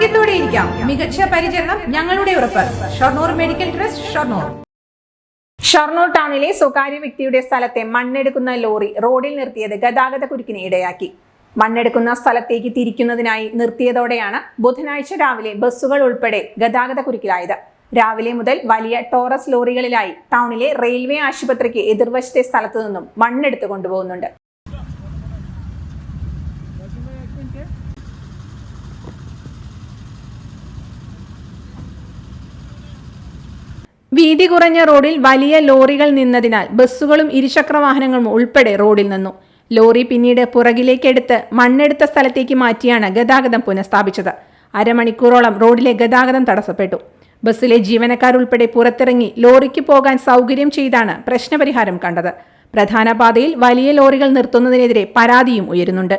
ആരോഗ്യത്തോടെ ഇരിക്കാം. മികച്ച പരിചരണം ഞങ്ങളുടെ ഉറപ്പ്. Shoranur medical trust Shoranur. Shoranur ടൗണിലെ സ്വകാര്യ വ്യക്തിയുടെ സ്ഥലത്തെ മണ്ണെടുക്കുന്ന ലോറി റോഡിൽ നിർത്തിയത് ഗതാഗത കുരുക്കിന് ഇടയാക്കി. മണ്ണെടുക്കുന്ന സ്ഥലത്തേക്ക് തിരിക്കുന്നതിനായി നിർത്തിയതോടെയാണ് ബുധനാഴ്ച രാവിലെ ബസ്സുകൾ ഉൾപ്പെടെ ഗതാഗത കുരുക്കിലായത്. രാവിലെ മുതൽ വലിയ ടോറസ് ലോറികളിലായി ടൗണിലെ റെയിൽവേ ആശുപത്രിക്ക് എതിർവശത്തെ സ്ഥലത്തു നിന്നും മണ്ണെടുത്ത് കൊണ്ടുപോകുന്നുണ്ട്. വീതി കുറഞ്ഞ റോഡിൽ വലിയ ലോറികൾ നിന്നതിനാൽ ബസ്സുകളും ഇരുചക്ര വാഹനങ്ങളും ഉൾപ്പെടെ റോഡിൽ നിന്നു. ലോറി പിന്നീട് പുറകിലേക്കെടുത്ത് മണ്ണെടുത്ത സ്ഥലത്തേക്ക് മാറ്റിയാണ് ഗതാഗതം പുനഃസ്ഥാപിച്ചത്. അരമണിക്കൂറോളം റോഡിലെ ഗതാഗതം തടസ്സപ്പെട്ടു. ബസ്സിലെ ജീവനക്കാരുൾപ്പെടെ പുറത്തിറങ്ങി ലോറിക്ക് പോകാൻ സൗകര്യം ചെയ്താണ് പ്രശ്നപരിഹാരം കണ്ടത്. പ്രധാന പാതയിൽ വലിയ ലോറികൾ നിർത്തുന്നതിനെതിരെ പരാതിയും ഉയരുന്നുണ്ട്.